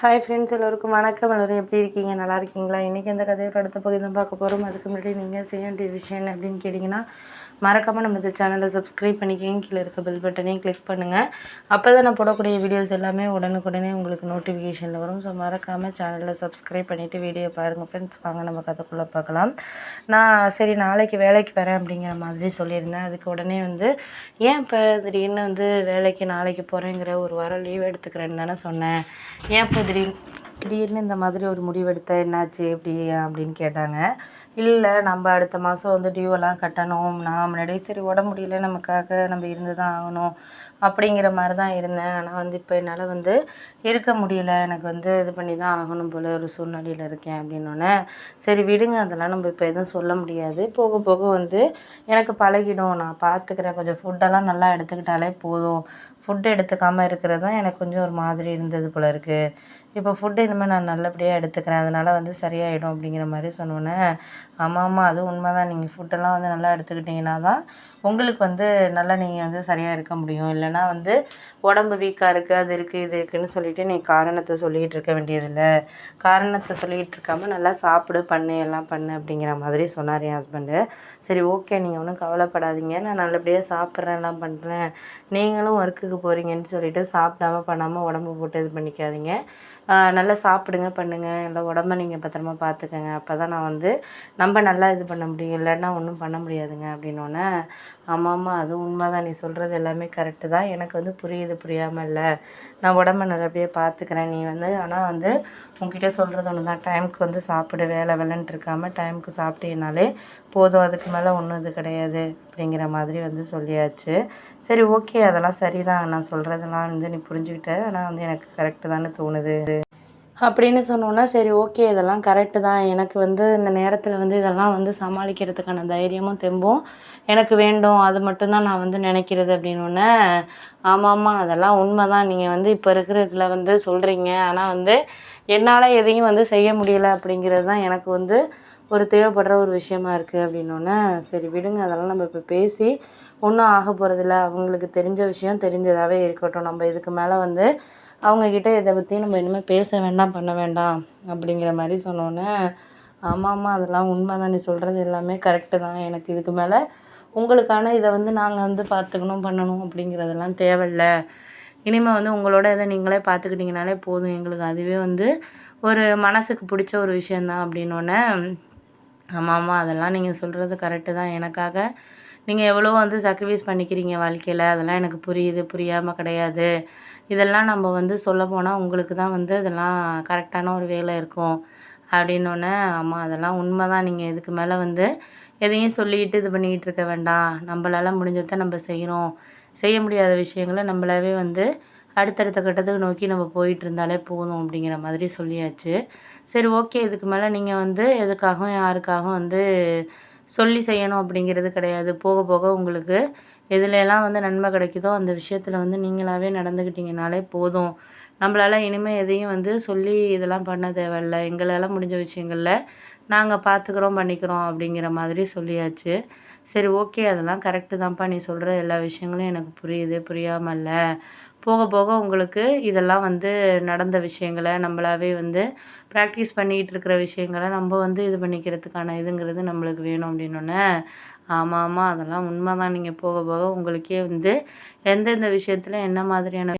Hi friends எல்லோருக்கும் வணக்கம். எல்லோரும் எப்படி இருக்கீங்க? நல்லா இருக்கீங்களா? இன்றைக்கி அந்த கதையோட அடுத்த பகுதி தான் பார்க்க போகிறோம் அதுக்கு முன்னாடி நீங்கள் செய்ய வேண்டிய விஷயம் அப்படின்னு கேட்டிங்கன்னா மறக்காமல் நம்ம இந்த சேனலை சப்ஸ்கிரைப் பண்ணிக்கோங்க. கீழே இருக்க பெல் பட்டனையும் கிளிக் பண்ணுங்கள் அப்போ தான் நான் போடக்கூடிய வீடியோஸ் எல்லாமே உடனுக்குடனே உங்களுக்கு நோட்டிஃபிகேஷனில் வரும். ஸோ மறக்காமல் சேனலில் சப்ஸ்கிரைப் பண்ணிவிட்டு வீடியோ பாருங்கள் ஃப்ரெண்ட்ஸ் வாங்க நம்ம கதைக்குள்ளே பார்க்கலாம். நான் சரி நாளைக்கு வேலைக்கு வரேன் அப்படிங்கிற மாதிரி சொல்லியிருந்தேன். அதுக்கு உடனே வந்து ஏன் இப்போ திடீர்னு வந்து வேலைக்கு நாளைக்கு போகிறேங்கிற ஒரு வாரம் லீவ் எடுத்துக்கிறேன்னு தானே சொன்னேன். ஏன் இப்போ திடீர்னு திடீர்னு இந்த மாதிரி ஒரு முடிவெடுத்த என்னாச்சு எப்படி அப்படின்னு கேட்டாங்க. இல்லை நம்ம அடுத்த மாதம் வந்து டியூவெல்லாம் கட்டணும். நான் முன்னாடியே சரி உடம்பு முடியல நமக்காக நம்ம இருந்து தான் ஆகணும் அப்படிங்கிற மாதிரி தான் இருந்தேன். ஆனால் வந்து இப்போ என்னால் வந்து இருக்க முடியல. எனக்கு வந்து இது பண்ணி தான் ஆகணும் போல் ஒரு சூழ்நிலையில் இருக்கேன் அப்படின்னோடனே சரி விடுங்க அதெல்லாம் நம்ம இப்போ எதுவும் சொல்ல முடியாது. போக போக வந்து எனக்கு பழகிடும். நான் பார்த்துக்கிறேன் கொஞ்சம் ஃபுட்டெல்லாம் நல்லா எடுத்துக்கிட்டாலே போதும் ஃபுட் எடுத்துக்காமல் இருக்கிறது தான் எனக்கு கொஞ்சம் ஒரு மாதிரி இருந்தது போல் இருக்குது இப்போ ஃபுட்டு இனிமேல் நான் நல்லபடியாக எடுத்துக்கிறேன். அதனால் வந்து சரியாயிடும் அப்படிங்கிற மாதிரி சொன்னோன்னே ஆமாம் ஆமாம் அது உண்மை தான் நீங்கள் ஃபுட்டெல்லாம் வந்து நல்லா எடுத்துக்கிட்டிங்கன்னா தான் உங்களுக்கு வந்து நல்லா நீங்கள் வந்து சரியாக இருக்க முடியும். இல்லைன்னா வந்து உடம்பு வீக்காக இருக்குது அது இருக்குது இது இருக்குதுன்னு சொல்லிட்டு நீ காரணத்தை சொல்லிகிட்டு இருக்க வேண்டியதில்லை. காரணத்தை சொல்லிகிட்டு இருக்காமல் நல்லா சாப்பிடு பண்ணு எல்லாம் பண்ணு அப்படிங்கிற மாதிரி சொன்னார் என் ஹஸ்பண்டு சரி ஓகே நீங்கள் ஒன்றும் கவலைப்படாதீங்க. நான் நல்லபடியாக சாப்பிட்றேன் எல்லாம் பண்ணுறேன் நீங்களும் ஒர்க்குக்கு போகிறீங்கன்னு சொல்லிட்டு சாப்பிடாம பண்ணாமல் உடம்பு போட்டு இது பண்ணிக்காதீங்க. நல்லா சாப்பிடுங்க பண்ணுங்கள் நல்லா உடம்ப நீங்கள் பத்திரமா பார்த்துக்கங்க அப்போ தான் நான் வந்து நம்ம நல்லா இது பண்ண முடியும். இல்லைன்னா ஒன்றும் பண்ண முடியாதுங்க அப்படின்னோடனே ஆமாம் ஆமாம் அதுவும் உண்மை தான் நீ சொல்கிறது எல்லாமே கரெக்டு தான். எனக்கு வந்து புரியுது புரியாமல் இல்லை. நான் உடம்ப நல்லபடியாக பார்த்துக்கிறேன் நீ வந்து ஆனால் வந்து உங்ககிட்ட சொல்கிறது ஒன்று தான் டைமுக்கு வந்து சாப்பிடு வேலை வேலைன்ட்டு இருக்காமல் டைமுக்கு சாப்பிட்டீங்கனாலே போதும். அதுக்கு மேலே ஒன்றும் இது கிடையாது அப்படிங்கிற மாதிரி வந்து சொல்லியாச்சு. சரி ஓகே. அதெல்லாம் சரி தான் நான் சொல்கிறதெல்லாம் வந்து நீ புரிஞ்சுக்கிட்ட. ஆனால் வந்து எனக்கு கரெக்டு தானே தோணுது. அப்படின்னு சொன்னோன்னா சரி ஓகே இதெல்லாம் கரெக்டு தான். எனக்கு வந்து இந்த நேரத்தில் வந்து இதெல்லாம் வந்து சமாளிக்கிறதுக்கான தைரியமும் தெம்பும் எனக்கு வேண்டும். அது மட்டும்தான் நான் வந்து நினைக்கிறது அப்படின்னோடனே ஆமாம் ஆமாம் அதெல்லாம் உண்மை தான் நீங்கள் வந்து இப்போ இருக்கிற இதில் வந்து சொல்கிறீங்க ஆனால் வந்து என்னால் எதையும் வந்து செய்ய முடியலை அப்படிங்கிறது தான் எனக்கு வந்து ஒரு தேவைப்படுற ஒரு விஷயமா இருக்குது அப்படின்னோடனே சரி விடுங்க அதெல்லாம் நம்ம இப்போ பேசி ஒன்றும் ஆக போகிறதில்ல அவங்களுக்கு தெரிஞ்ச விஷயம் தெரிஞ்சதாகவே இருக்கட்டும். நம்ம இதுக்கு மேலே வந்து அவங்கக்கிட்ட இதை பற்றி நம்ம இனிமேல் பேச வேண்டாம் பண்ண வேண்டாம் அப்படிங்கிற மாதிரி சொன்னோன்னே ஆமாம் ஆமாம் அதெல்லாம் உண்மை தான் நீ சொல்கிறது எல்லாமே கரெக்டு தான். எனக்கு இதுக்கு மேலே உங்களுக்கான இதை வந்து நாங்கள் வந்து பார்த்துக்கணும் பண்ணணும் அப்படிங்கிறதெல்லாம் தேவையில்ல. இனிமேல் வந்து உங்களோட இதை நீங்களே பார்த்துக்கிட்டிங்கனாலே போதும். எங்களுக்கு அதுவே வந்து ஒரு மனசுக்கு பிடிச்ச ஒரு விஷயந்தான் அப்படின்னோடனே ஆமாம் ஆமாம் அதெல்லாம் நீங்கள் சொல்கிறது கரெக்டு தான். எனக்காக நீங்கள் எவ்வளோ வந்து சாக்ரிஃபைஸ் பண்ணிக்கிறீங்க வாழ்க்கையில். அதெல்லாம் எனக்கு புரியுது புரியாமல் கிடையாது. இதெல்லாம் நம்ம வந்து சொல்ல போனால் உங்களுக்கு தான் வந்து அதெல்லாம் கரெக்டான ஒரு வேலை இருக்கும். அப்படின்னோடனே அம்மா அதெல்லாம் உண்மை தான் நீங்கள் இதுக்கு மேலே வந்து எதையும் சொல்லிக்கிட்டு இது பண்ணிக்கிட்டு இருக்க வேண்டாம். நம்மளால் முடிஞ்சதை நம்ம செய்கிறோம் செய்ய முடியாத விஷயங்களை நம்மளாவே வந்து அடுத்தடுத்த கட்டத்துக்கு நோக்கி நம்ம போயிட்டு இருந்தாலே போதும் அப்படிங்கிற மாதிரி சொல்லியாச்சு. சரி ஓகே. இதுக்கு மேலே நீங்கள் வந்து எதுக்காகவும் யாருக்காகவும் வந்து சொல்லி செய்யணும் அப்படிங்கிறது கிடையாது. போக போக உங்களுக்கு எதுலெல்லாம் வந்து நன்மை கிடைக்குதோ அந்த விஷயத்தில் வந்து நீங்களாகவே நடந்துக்கிட்டிங்கனாலே போதும். நம்மளால் இனிமேல் எதையும் வந்து சொல்லி இதெல்லாம் பண்ண தேவையில்ல. எங்களால் முடிஞ்ச விஷயங்களில் நாங்கள் பார்த்துக்குறோம் பண்ணிக்கிறோம் அப்படிங்கிற மாதிரி சொல்லியாச்சு. சரி ஓகே. அதெல்லாம் கரெக்டு தான்ப்பா. நீ சொல்கிற எல்லா விஷயங்களும் எனக்கு புரியுது. புரியாமல் இல்லை போக போக உங்களுக்கு இதெல்லாம் வந்து நடந்த விஷயங்களை நம்மளாவே வந்து ப்ராக்டிஸ் பண்ணிகிட்டு இருக்கிற விஷயங்களை நம்ம வந்து இது பண்ணிக்கிறதுக்கான இதுங்கிறது நம்மளுக்கு வேணும் அப்படின்னோடனே ஆமாம் ஆமாம் அதெல்லாம் உண்மை தான் நீங்கள் போக போக உங்களுக்கே வந்து எந்தெந்த விஷயத்தில் என்ன மாதிரியான